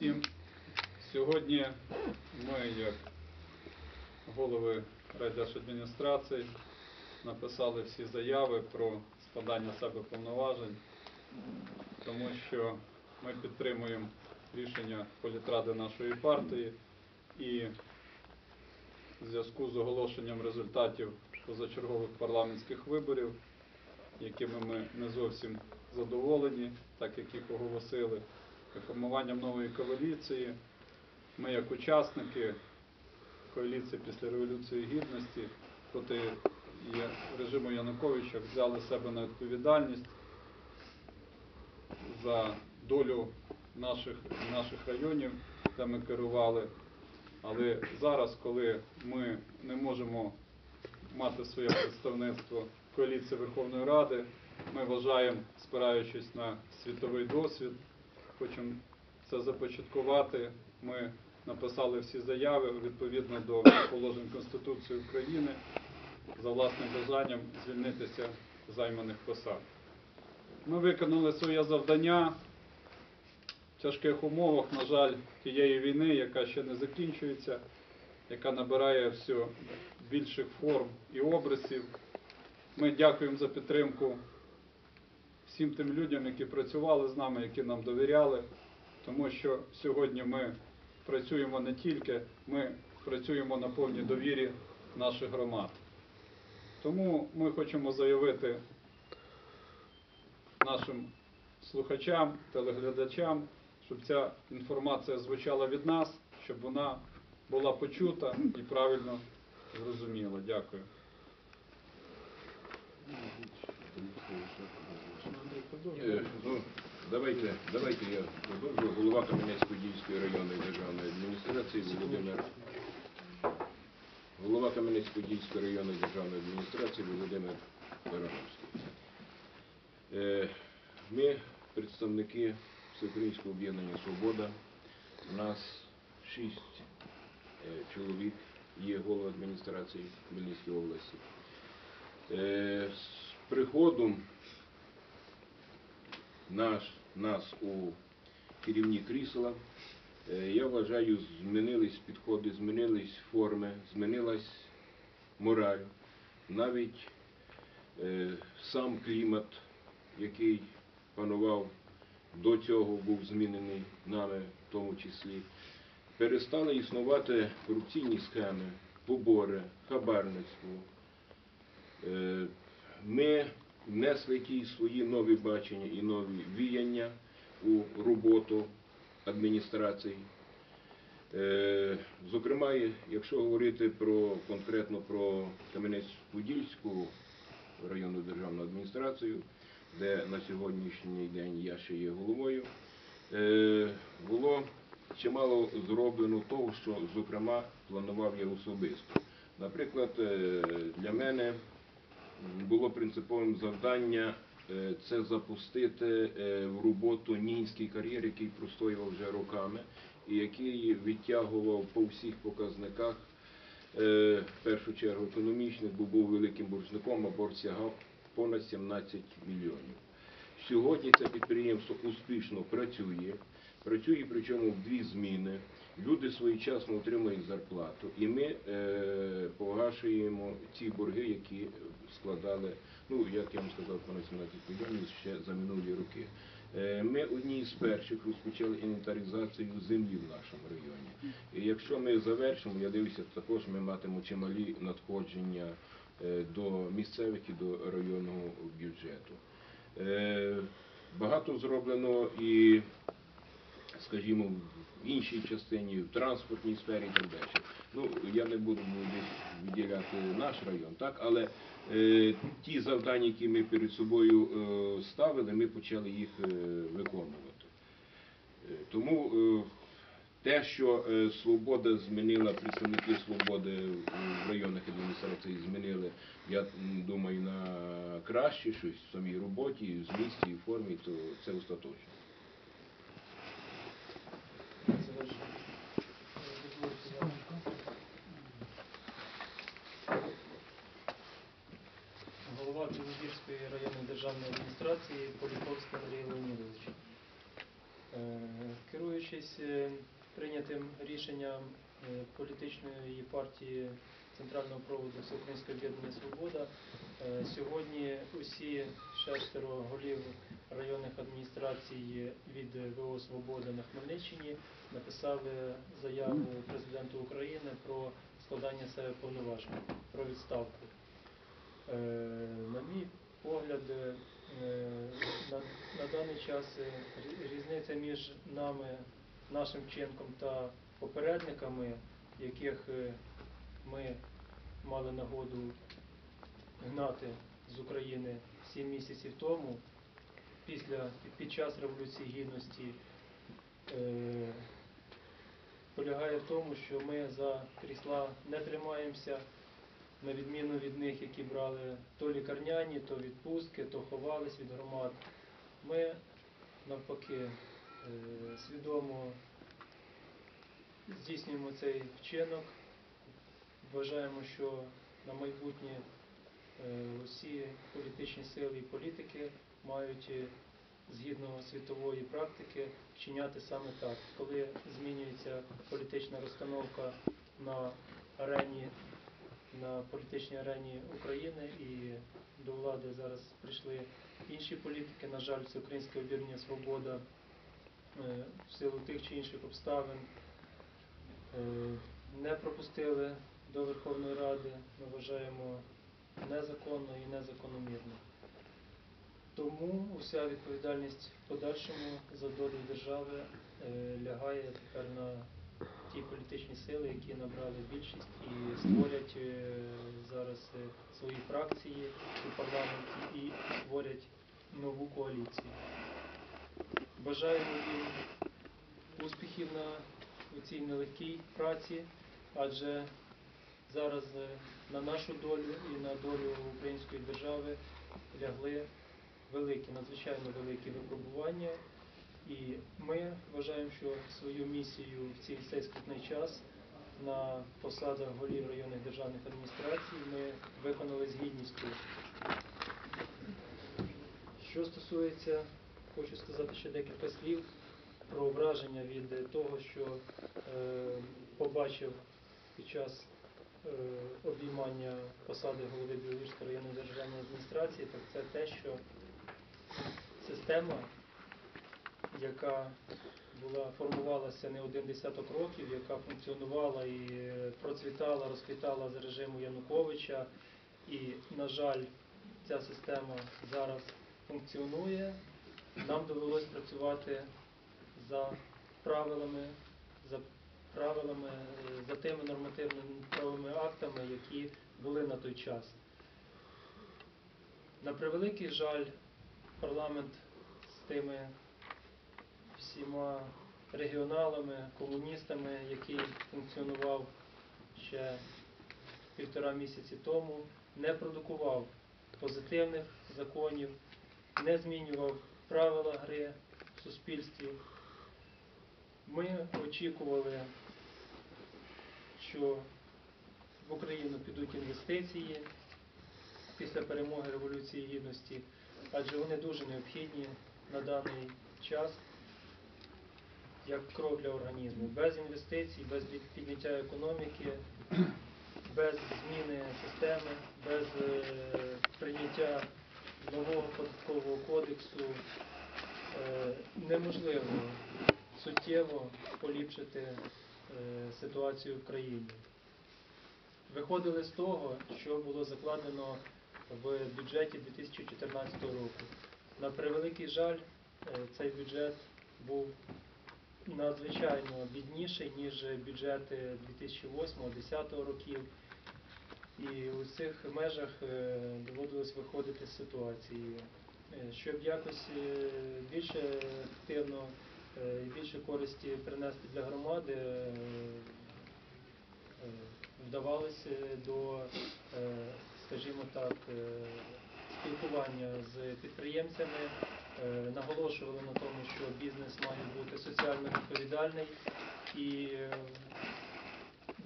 Всім. Сьогодні ми, як голови райдержадміністрації, написали всі заяви про складання себе повноважень, тому що ми підтримуємо рішення політради нашої партії і в зв'язку з оголошенням результатів позачергових парламентських виборів, якими ми не зовсім задоволені, так як їх оголосили, формуванням нової коаліції. Ми, як учасники коаліції після Революції Гідності проти режиму Януковича взяли себе на відповідальність за долю наших, наших районів, де ми керували. Але зараз, коли ми не можемо мати своє представництво коаліції Верховної Ради, ми вважаємо, спираючись на світовий досвід, хочемо це започаткувати. Ми написали всі заяви відповідно до положень Конституції України за власним бажанням звільнитися займаних посад. Ми виконали своє завдання в тяжких умовах, на жаль, тієї війни, яка ще не закінчується, яка набирає все більших форм і образів. Ми дякуємо за підтримку всім тим людям, які працювали з нами, які нам довіряли, тому що сьогодні ми працюємо не тільки, ми працюємо на повній довірі наших громад. Тому ми хочемо заявити нашим слухачам, телеглядачам, щоб ця інформація звучала від нас, щоб вона була почута і правильно зрозуміла. Дякую. Е, Ну, давайте, давайте я продовжу. Голова Кам'янецької районної державної адміністрації Володимир. Голова Кам'янецької районної державної адміністрації Володимир Барановський. Е, Ми, представники Всеукраїнського об'єднання Свобода, у нас шість е, чоловік є голова адміністрації Хмельницької області. З приходом наш, нас у керівні крісла. Е, Я вважаю, змінились підходи, змінились форми, змінилась мораль. Навіть е, сам клімат, який панував до цього, був змінений нами в тому числі. Перестали існувати корупційні схеми, побори, хабарництво. Е, Ми внесли якісь свої нові бачення і нові віяння у роботу адміністрації. Е, Зокрема, якщо говорити про конкретно про Кам'янець-Подільську районну державну адміністрацію, де на сьогоднішній день я ще є головою, е, було чимало зроблено того, що, зокрема, планував я особисто. Наприклад, е, для мене було принциповим завдання е, це запустити е, в роботу нінський кар'єр, який простоював вже роками, і який відтягував по всіх показниках, е, в першу чергу економічних, бо був великим боржником, а борг сягав понад 17 мільйонів. Сьогодні це підприємство успішно працює, працює причому в дві зміни. Люди своєчасно отримують зарплату, і ми е, погашуємо ті борги, які складали, ну як я вам сказав, понад 17 мільйонів ще за минулі роки. Е, ми одні з перших розпочали інвентаризацію землі в нашому районі. І якщо ми завершимо, я дивлюся, також ми матимемо чималі надходження е, до місцевих і до районного бюджету. Е, Багато зроблено і, скажімо, в іншій частині, в транспортній сфері і так далі. Ну, я не буду виділяти наш район, так, але е, ті завдання, які ми перед собою е, ставили, ми почали їх е, виконувати. Е, Тому е, те, що е, свобода змінила, представники свободи в районних адміністрацій змінили, я думаю, на краще щось в самій роботі, в змісті в формі, то це остаточно. Голова Білогірської районної державної адміністрації Поліковський Андрій Леонідович. Е, Керуючи Керуючись е, прийнятим рішенням е, політичної партії Центрального проводу Всеукраїнського об'єднання Свобода, е, сьогодні усі шестеро голів районних адміністрацій від ВО Свобода на Хмельниччині написали заяву президенту України про складання себе повноважень, про відставку. Е, На мій погляд, на, на даний час різниця між нами, нашим вчинком та попередниками, яких е, ми мали нагоду гнати з України сім місяців тому, після під час Революції Гідності, е, полягає в тому, що ми за крісла не тримаємося, на відміну від них, які брали то лікарняні, то відпустки, то ховались від громад. Ми навпаки е, свідомо здійснюємо цей вчинок. Вважаємо, що на майбутнє е, усі політичні сили і політики мають е, згідно світової практики вчиняти саме так. Коли змінюється політична розстановка на арені, на політичній арені України і до влади зараз прийшли інші політики, на жаль, Всеукраїнське об'єднання Свобода е, в силу тих чи інших обставин не пропустили до Верховної Ради, ми вважаємо незаконно і незакономірно. Тому уся відповідальність в подальшому за долю держави е, лягає тепер на ті політичні сили, які набрали більшість і створять е, зараз е, свої фракції у парламенті і створять нову коаліцію. Бажаємо їм успіхів на у цій нелегкій праці, адже зараз е, на нашу долю і на долю української держави лягли великі, надзвичайно великі випробування. І ми вважаємо, що свою місію в цей цей скрутний час на посадах голів районних державних адміністрацій ми виконали з гідністю. Що стосується, хочу сказати ще декілька слів про враження від того, що е, побачив під час е, обіймання посади голови Біловірської районної державної адміністрації, так це те, що система, яка була формувалася не один десяток років, яка функціонувала і е, процвітала, розквітала за режиму Януковича, і, на жаль, ця система зараз функціонує. Нам довелось працювати за правилами, за правилами, за тими нормативними правовими актами, які були на той час. На превеликий жаль, парламент з тими всіма регіоналами, комуністами, який функціонував ще півтора місяці тому, не продукував позитивних законів, не змінював правила гри в суспільстві. Ми очікували, що в Україну підуть інвестиції після перемоги Революції Гідності, адже вони дуже необхідні на даний час як кров для організму. Без інвестицій, без підняття економіки, без зміни системи, без е, прийняття нового податкового кодексу е, неможливо суттєво поліпшити е, ситуацію в країні. Виходили з того, що було закладено в бюджеті 2014 року. На превеликий жаль, е, цей бюджет був надзвичайно бідніший, ніж бюджети 2008-2010 років. І у цих межах е, доводилось виходити з ситуації. Щоб якось більше ефективно е, і більше користі принести для громади, е, е, вдавалося до, е, скажімо так, е, спілкування з підприємцями, е, наголошували на тому, що бізнес має бути соціально відповідальний. І е,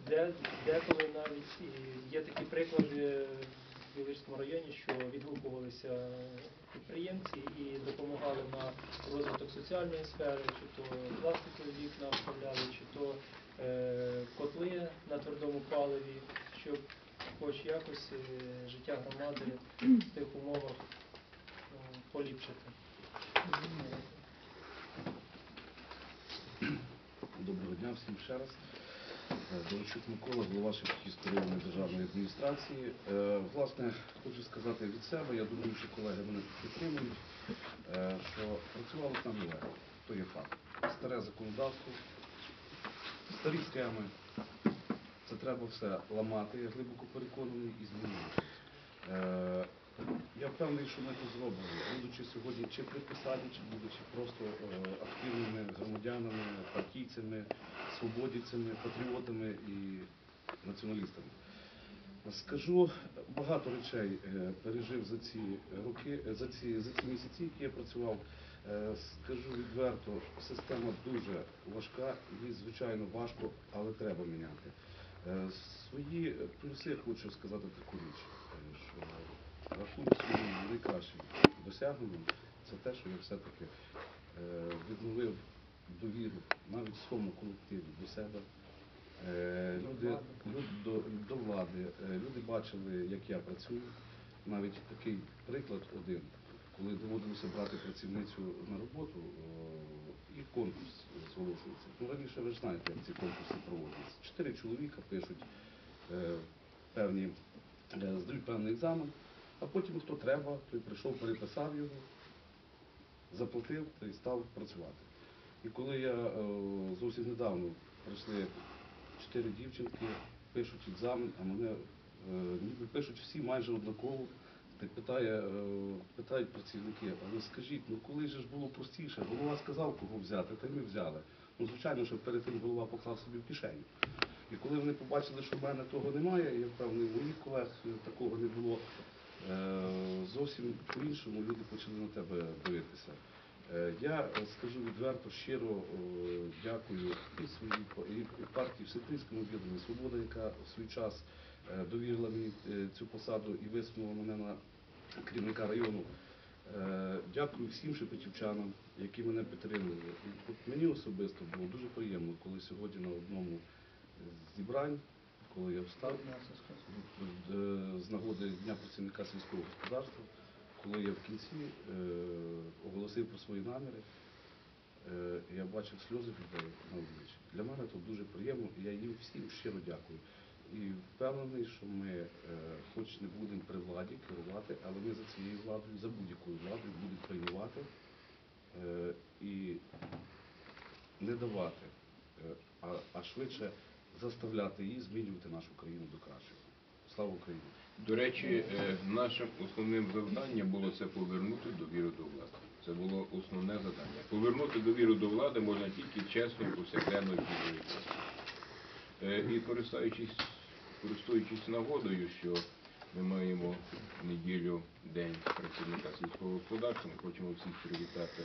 де, деколи навіть є такі приклади в Білирському районі, що відгукувалися підприємці і допомагали на розвиток соціальної сфери, чи то пластикові вікна вставляли, чи то е, котли на твердому паливі, щоб хоч якось е, життя громади в тих умовах е, поліпшити. Доброго дня всім ще раз. Е, Микола, голова Шевченківської районної державної адміністрації. Е, Власне, хочу сказати від себе, я думаю, що колеги мене підтримують, е, що працювало там нелегко, то є факт. Старе законодавство, старі схеми. Це треба все ламати, я глибоко переконаний і змінювати. Я впевнений, що ми це зробимо, будучи сьогодні чи при посаді, чи будучи просто е, активними громадянами, партійцями, свободівцями, патріотами і націоналістами. Скажу, багато речей е, пережив за ці роки, е, за ці, за ці місяці, які я працював. Скажу відверто, система дуже важка, її звичайно важко, але треба міняти. Свої плюси хочу сказати таку річ, рахую своїм найкращим досягненням це те, що я все-таки е, відновив довіру навіть в своєму колективі до себе. Е, Люди, до, до влади, е, люди бачили, як я працюю. Навіть такий приклад один, коли доводилося брати працівницю на роботу, і конкурс зголосився. Ну, раніше ви ж знаєте, як ці конкурси проводяться. Чотири чоловіка пишуть певні, здають певний екзамен, а потім хто треба, той прийшов, переписав його, заплатив та й став працювати. І коли я е, зовсім недавно прийшли чотири дівчинки, пишуть екзамен, а мене е, ніби пишуть всі майже однаково. Так питає, е, питають працівники, а ви скажіть, ну коли ж було простіше, голова сказав, кого взяти, та й ми взяли. Ну, звичайно, що перед тим голова поклав собі в кишеню. І коли вони побачили, що в мене того немає, я впевнений, у моїх колег такого не було. Е, Зовсім по-іншому люди почали на тебе дивитися. Е, Я скажу відверто, щиро е, дякую і своїй і партії Всеукраїнському об'єднанню Свобода, яка в свій час довірила мені цю посаду і висунула мене на керівника району. Дякую всім шепетівчанам, які мене підтримували. І мені особисто було дуже приємно, коли сьогодні на одному зібрань, коли я встав е, з нагоди Дня працівника сільського господарства, коли я в кінці е, оголосив про свої наміри, е, я бачив сльози людей на обличчі. Для мене це дуже приємно, і я їм всім щиро дякую. І впевнений, що ми, хоч не будемо при владі керувати, але ми за цією владою, за будь-якою владою будемо е, і не давати, а швидше заставляти її змінювати нашу країну до кращого. Слава Україні! До речі, е, нашим основним завданням було це повернути довіру до влади. Це було основне завдання. Повернути довіру до влади можна тільки чесно, повсякденно. Е, І користуючись, користуючись нагодою, що ми маємо неділю День працівника сільського господарства, ми хочемо всіх привітати